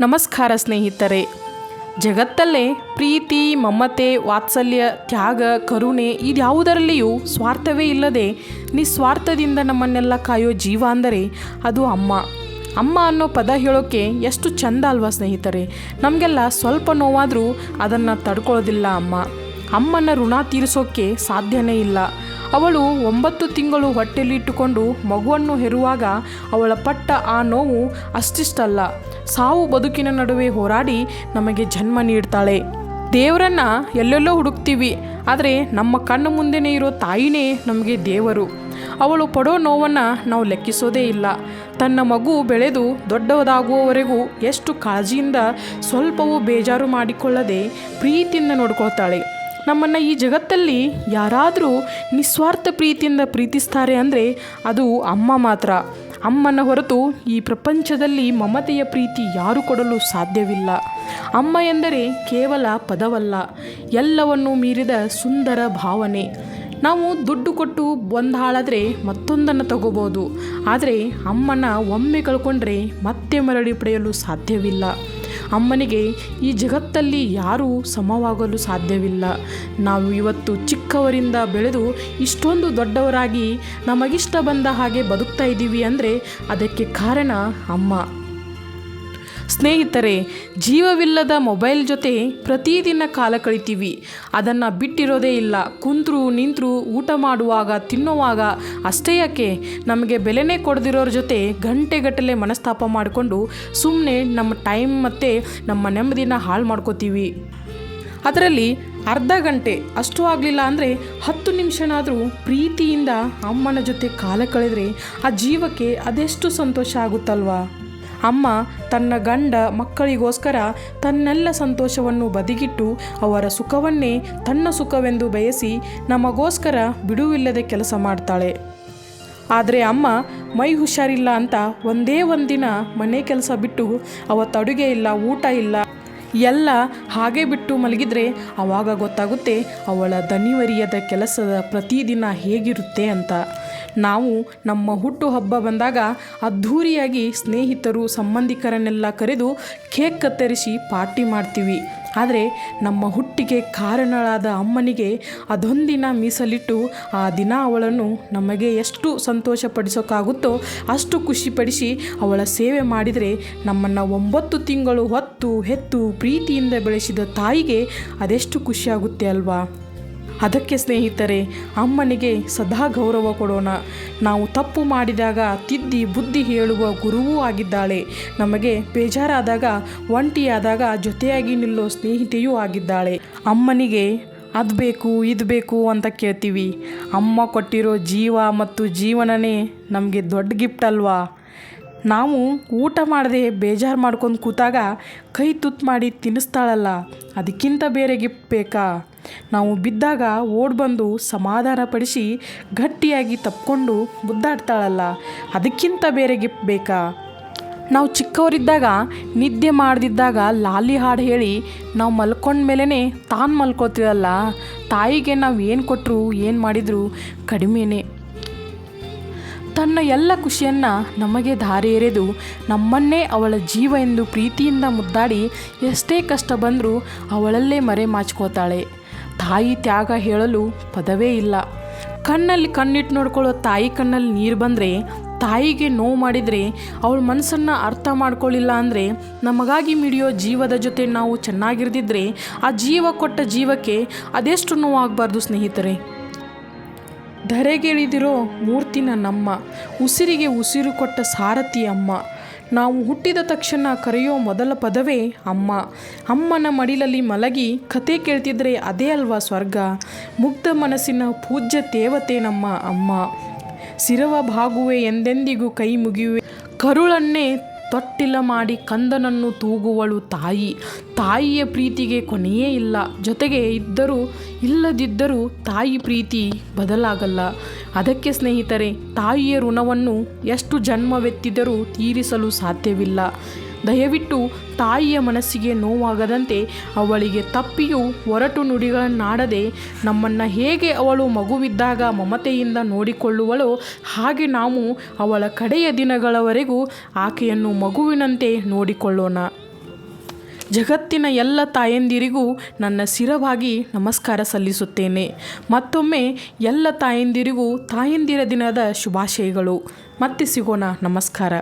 ನಮಸ್ಕಾರ ಸ್ನೇಹಿತರೆ. ಜಗತ್ತಲ್ಲೇ ಪ್ರೀತಿ, ಮಮತೆ, ವಾತ್ಸಲ್ಯ, ತ್ಯಾಗ, ಕರುಣೆ ಇದ್ಯಾವುದರಲ್ಲಿಯೂ ಸ್ವಾರ್ಥವೇ ಇಲ್ಲದೆ ನಿಸ್ವಾರ್ಥದಿಂದ ನಮ್ಮನ್ನೆಲ್ಲ ಕಾಯೋ ಜೀವ ಅಂದರೆ ಅದು ಅಮ್ಮ. ಅಮ್ಮ ಅನ್ನೋ ಪದ ಹೇಳೋಕ್ಕೆ ಎಷ್ಟು ಚಂದ ಅಲ್ವಾ ಸ್ನೇಹಿತರೆ. ನಮಗೆಲ್ಲ ಸ್ವಲ್ಪ ನೋವಾದರೂ ಅದನ್ನು ತಡ್ಕೊಳ್ಳೋದಿಲ್ಲ ಅಮ್ಮ. ಅಮ್ಮನ ಋಣ ತೀರಿಸೋಕ್ಕೆ ಸಾಧ್ಯನೇ ಇಲ್ಲ. ಅವಳು ಒಂಬತ್ತು ತಿಂಗಳು ಹೊಟ್ಟೆಲಿಟ್ಟುಕೊಂಡು ಮಗುವನ್ನು ಹೆರುವಾಗ ಅವಳ ಪಟ್ಟ ಆ ನೋವು ಅಷ್ಟಿಷ್ಟಲ್ಲ. ಸಾವು ಬದುಕಿನ ನಡುವೆ ಹೋರಾಡಿ ನಮಗೆ ಜನ್ಮ ನೀಡ್ತಾಳೆ. ದೇವರನ್ನ ಎಲ್ಲೆಲ್ಲೋ ಹುಡುಕ್ತೀವಿ, ಆದರೆ ನಮ್ಮ ಕಣ್ಣು ಮುಂದೆನೇ ಇರೋ ತಾಯಿನೇ ನಮಗೆ ದೇವರು. ಅವಳು ಪಡೋ ನೋವನ್ನು ನಾವು ಲೆಕ್ಕಿಸೋದೇ ಇಲ್ಲ. ತನ್ನ ಮಗು ಬೆಳೆದು ದೊಡ್ಡವದಾಗುವವರೆಗೂ ಎಷ್ಟು ಕಾಳಜಿಯಿಂದ ಸ್ವಲ್ಪವೂ ಬೇಜಾರು ಮಾಡಿಕೊಳ್ಳದೆ ಪ್ರೀತಿಯಿಂದ ನೋಡ್ಕೊಳ್ತಾಳೆ. ನಮ್ಮನ್ನು ಈ ಜಗತ್ತಲ್ಲಿ ಯಾರಾದರೂ ನಿಸ್ವಾರ್ಥ ಪ್ರೀತಿಯಿಂದ ಪ್ರೀತಿಸ್ತಾರೆ ಅಂದರೆ ಅದು ಅಮ್ಮ ಮಾತ್ರ. ಅಮ್ಮನ ಹೊರತು ಈ ಪ್ರಪಂಚದಲ್ಲಿ ಮಮತೆಯ ಪ್ರೀತಿ ಯಾರು ಕೊಡಲು ಸಾಧ್ಯವಿಲ್ಲ. ಅಮ್ಮ ಎಂದರೆ ಕೇವಲ ಪದವಲ್ಲ, ಎಲ್ಲವನ್ನೂ ಮೀರಿದ ಸುಂದರ ಭಾವನೆ. ನಾವು ದುಡ್ಡು ಕೊಟ್ಟು ಒಂದು ಹಾಳಾದರೆ ಮತ್ತೊಂದನ್ನು ತಗೋಬೋದು. ಆದರೆ ಅಮ್ಮನ ಒಮ್ಮೆ ಕಳ್ಕೊಂಡ್ರೆ ಮತ್ತೆ ಮರಳಿ ಪಡೆಯಲು ಸಾಧ್ಯವಿಲ್ಲ. ಅಮ್ಮನಿಗೆ ಈ ಜಗತ್ತಲ್ಲಿ ಯಾರೂ ಸಮವಾಗಲು ಸಾಧ್ಯವಿಲ್ಲ. ನಾವು ಇವತ್ತು ಚಿಕ್ಕವರಿಂದ ಬೆಳೆದು ಇಷ್ಟೊಂದು ದೊಡ್ಡವರಾಗಿ ನಮಗಿಷ್ಟ ಬಂದ ಹಾಗೆ ಬದುಕ್ತಾ ಇದ್ದೀವಿ ಅಂದರೆ ಅದಕ್ಕೆ ಕಾರಣ ಅಮ್ಮ. ಸ್ನೇಹಿತರೆ, ಜೀವವಿಲ್ಲದ ಮೊಬೈಲ್ ಜೊತೆ ಪ್ರತಿದಿನ ಕಾಲ ಕಳಿತೀವಿ. ಅದನ್ನು ಬಿಟ್ಟಿರೋದೇ ಇಲ್ಲ. ಕುಂತರು, ನಿಂತರು ಊಟ ಮಾಡುವಾಗ, ತಿನ್ನುವಾಗ ಅಷ್ಟೇ ಯಾಕೆ? ನಮಗೆ ಬೆಲೆನೇ ಕೊಡದಿರೋರ ಜೊತೆ ಗಂಟೆಗಟ್ಟಲೆ ಮನಸ್ತಾಪ ಮಾಡಿಕೊಂಡು ಸುಮ್ಮನೆ ನಮ್ಮ ಟೈಮ್ ಮತ್ತು ನಮ್ಮ ನೆಮ್ಮದಿನ ಹಾಳು ಮಾಡ್ಕೋತೀವಿ. ಅದರಲ್ಲಿ ಅರ್ಧ ಗಂಟೆ ಅಷ್ಟು ಆಗಲಿಲ್ಲ ಅಂದರೆ ಹತ್ತು ನಿಮಿಷನಾದರೂ ಪ್ರೀತಿಯಿಂದ ಅಮ್ಮನ ಜೊತೆ ಕಾಲ ಕಳೆದರೆ ಆ ಜೀವಕ್ಕೆ ಅದೆಷ್ಟು ಸಂತೋಷ ಆಗುತ್ತಲ್ವಾ? ಅಮ್ಮ ತನ್ನ ಗಂಡ ಮಕ್ಕಳಿಗೋಸ್ಕರ ತನ್ನೆಲ್ಲ ಸಂತೋಷವನ್ನು ಬದಿಗಿಟ್ಟು ಅವರ ಸುಖವನ್ನೇ ತನ್ನ ಸುಖವೆಂದು ಬಯಸಿ ನಮಗೋಸ್ಕರ ಬಿಡುವಿಲ್ಲದೆ ಕೆಲಸ ಮಾಡ್ತಾಳೆ. ಆದರೆ ಅಮ್ಮ ಮೈ ಹುಷಾರಿಲ್ಲ ಅಂತ ಒಂದೇ ಒಂದಿನ ಮನೆ ಕೆಲಸ ಬಿಟ್ಟು ಅವತ್ತು ಅಡುಗೆ ಇಲ್ಲ, ಊಟ ಇಲ್ಲ, ಎಲ್ಲ ಹಾಗೆ ಬಿಟ್ಟು ಮಲಗಿದ್ರೆ ಆವಾಗ ಗೊತ್ತಾಗುತ್ತೆ ಅವಳ ದನಿವರಿಯದ ಕೆಲಸದ ಪ್ರತಿದಿನ ಹೇಗಿರುತ್ತೆ ಅಂತ. ನಾವು ನಮ್ಮ ಹುಟ್ಟುಹಬ್ಬ ಬಂದಾಗ ಅದ್ಧೂರಿಯಾಗಿ ಸ್ನೇಹಿತರು, ಸಂಬಂಧಿಕರನ್ನೆಲ್ಲ ಕರೆದು ಕೇಕ್ ಕತ್ತರಿಸಿ ಪಾರ್ಟಿ ಮಾಡ್ತೀವಿ. ಆದರೆ ನಮ್ಮ ಹುಟ್ಟಿಗೆ ಕಾರಣಳಾದ ಅಮ್ಮನಿಗೆ ಅದೊಂದಿನ ಮೀಸಲಿಟ್ಟು ಆ ದಿನ ಅವಳನ್ನು ನಮಗೆ ಎಷ್ಟು ಸಂತೋಷಪಡಿಸೋಕ್ಕಾಗುತ್ತೋ ಅಷ್ಟು ಖುಷಿಪಡಿಸಿ ಅವಳ ಸೇವೆ ಮಾಡಿದರೆ ನಮ್ಮನ್ನು ಒಂಬತ್ತು ತಿಂಗಳು ಹೊತ್ತು ಹೆತ್ತು ಪ್ರೀತಿಯಿಂದ ಬೆಳೆಸಿದ ತಾಯಿಗೆ ಅದೆಷ್ಟು ಖುಷಿಯಾಗುತ್ತೆ ಅಲ್ವಾ? ಅದಕ್ಕೆ ಸ್ನೇಹಿತರೆ, ಅಮ್ಮನಿಗೆ ಸದಾ ಗೌರವ ಕೊಡೋಣ. ನಾವು ತಪ್ಪು ಮಾಡಿದಾಗ ತಿದ್ದಿ ಬುದ್ಧಿ ಹೇಳುವ ಗುರುವೂ ಆಗಿದ್ದಾಳೆ. ನಮಗೆ ಬೇಜಾರಾದಾಗ, ಒಂಟಿಯಾದಾಗ ಜೊತೆಯಾಗಿ ನಿಲ್ಲೋ ಸ್ನೇಹಿತೆಯೂ ಆಗಿದ್ದಾಳೆ. ಅಮ್ಮನಿಗೆ, ಅದು ಬೇಕು, ಇದು ಬೇಕು ಅಂತ ಕೇಳ್ತೀವಿ. ಅಮ್ಮ ಕೊಟ್ಟಿರೋ ಜೀವ ಮತ್ತು ಜೀವನನೇ ನಮಗೆ ದೊಡ್ಡ ಗಿಫ್ಟ್ ಅಲ್ವಾ? ನಾವು ಊಟ ಮಾಡದೆ ಬೇಜಾರು ಮಾಡ್ಕೊಂಡು ಕೂತಾಗ ಕೈ ತುತ್ತು ಮಾಡಿ ತಿನ್ನಿಸ್ತಾಳಲ್ಲ, ಅದಕ್ಕಿಂತ ಬೇರೆ ಗಿಫ್ಟ್ ಬೇಕಾ? ನಾವು ಬಿದ್ದಾಗ ಓಡ್ಬಂದು ಸಮಾಧಾನ ಪಡಿಸಿ ಗಟ್ಟಿಯಾಗಿ ತಪ್ಕೊಂಡು ಮುದ್ದಾಡ್ತಾಳಲ್ಲ, ಅದಕ್ಕಿಂತ ಬೇರೆ ಗಿಫ್ಟ್ ಬೇಕಾ? ನಾವು ಚಿಕ್ಕವರಿದ್ದಾಗ, ನಿದ್ದೆ ಮಾಡದಿದ್ದಾಗ ಲಾಲಿ ಹಾಡು ಹೇಳಿ ನಾವು ಮಲ್ಕೊಂಡ ಮೇಲೇ ತಾನು ಮಲ್ಕೋತೀವಲ್ಲ ತಾಯಿಗೆ ನಾವು ಏನು ಕೊಟ್ಟರು ಏನು ಮಾಡಿದರೂ ಕಡಿಮೆನೇ. ತನ್ನ ಎಲ್ಲ ಖುಷಿಯನ್ನು ನಮಗೆ ದಾರಿ ಎರೆದು ನಮ್ಮನ್ನೇ ಅವಳ ಜೀವ ಎಂದು ಪ್ರೀತಿಯಿಂದ ಮುದ್ದಾಡಿ ಎಷ್ಟೇ ಕಷ್ಟ ಬಂದರೂ ಅವಳಲ್ಲೇ ಮರೆ ಮಾಚ್ಕೋತಾಳೆ ತಾಯಿ ತ್ಯಾಗ ಹೇಳಲು ಪದವೇ ಇಲ್ಲ. ಕಣ್ಣಲ್ಲಿ ಕಣ್ಣಿಟ್ಟು ನೋಡ್ಕೊಳ್ಳೋ ತಾಯಿ ಕಣ್ಣಲ್ಲಿ ನೀರು ಬಂದರೆ, ತಾಯಿಗೆ ನೋವು ಮಾಡಿದರೆ, ಅವಳ ಮನಸ್ಸನ್ನು ಅರ್ಥ ಮಾಡ್ಕೊಳ್ಳಿಲ್ಲ ಅಂದರೆ, ನಮಗಾಗಿ ಮಿಡಿಯೋ ಜೀವದ ಜೊತೆ ನಾವು ಚೆನ್ನಾಗಿರ್ದಿದ್ರೆ, ಆ ಜೀವ ಕೊಟ್ಟ ಜೀವಕ್ಕೆ ಅದೆಷ್ಟು ನೋವಾಗಬಾರ್ದು ಸ್ನೇಹಿತರೆ. ಧರೆಗಿಳಿದಿರೋ ಮೂರ್ತಿನ ನಮ್ಮ, ಉಸಿರಿಗೆ ಉಸಿರು ಕೊಟ್ಟ ಸಾರಥಿ ಅಮ್ಮ. ನಾವು ಹುಟ್ಟಿದ ತಕ್ಷಣ ಕರೆಯೋ ಮೊದಲ ಪದವೇ ಅಮ್ಮ. ಅಮ್ಮನ ಮಡಿಲಲ್ಲಿ ಮಲಗಿ ಕತೆ ಕೇಳ್ತಿದ್ರೆ ಅದೇ ಅಲ್ವಾ ಸ್ವರ್ಗ? ಮುಗ್ಧ ಮನಸ್ಸಿನ ಪೂಜ್ಯ ದೇವತೆ ನಮ್ಮ ಅಮ್ಮ. ಸಿರವ ಭಾಗುವೆ ಎಂದೆಂದಿಗೂ ಕೈ ಮುಗಿಯುವೆ. ಕರುಳನ್ನೇ ತೊಟ್ಟಿಲ ಮಾಡಿ ಕಂದನನ್ನು ತೂಗುವಳು ತಾಯಿ. ತಾಯಿಯ ಪ್ರೀತಿಗೆ ಕೊನೆಯೇ ಇಲ್ಲ. ಜೊತೆಗೆ ಇದ್ದರೂ, ಇಲ್ಲದಿದ್ದರೂ ತಾಯಿ ಪ್ರೀತಿ ಬದಲಾಗಲ್ಲ. ಅದಕ್ಕೆ ಸ್ನೇಹಿತರೆ, ತಾಯಿಯ ಋಣವನ್ನು ಎಷ್ಟು ಜನ್ಮವೆತ್ತಿದರೂ ತೀರಿಸಲು ಸಾಧ್ಯವಿಲ್ಲ. ದಯವಿಟ್ಟು ತಾಯಿಯ ಮನಸ್ಸಿಗೆ ನೋವಾಗದಂತೆ ಅವಳಿಗೆ ತಪ್ಪಿಯೂ ಒರಟು ನುಡಿಗಳನ್ನಾಡದೆ ನಮ್ಮನ್ನು ಹೇಗೆ ಅವಳು ಮಗುವಿದ್ದಾಗ ಮಮತೆಯಿಂದ ನೋಡಿಕೊಳ್ಳುವಳೋ ಹಾಗೆ ನಾವು ಅವಳ ಕಡೆಯ ದಿನಗಳವರೆಗೂ ಆಕೆಯನ್ನು ಮಗುವಿನಂತೆ ನೋಡಿಕೊಳ್ಳೋಣ. ಜಗತ್ತಿನ ಎಲ್ಲ ತಾಯಂದಿರಿಗೂ ನನ್ನ ಸ್ಥಿರವಾಗಿ ನಮಸ್ಕಾರ ಸಲ್ಲಿಸುತ್ತೇನೆ. ಮತ್ತೊಮ್ಮೆ ಎಲ್ಲ ತಾಯಂದಿರಿಗೂ ತಾಯಂದಿರ ದಿನದ ಶುಭಾಶಯಗಳು. ಮತ್ತೆ ಸಿಗೋಣ. ನಮಸ್ಕಾರ.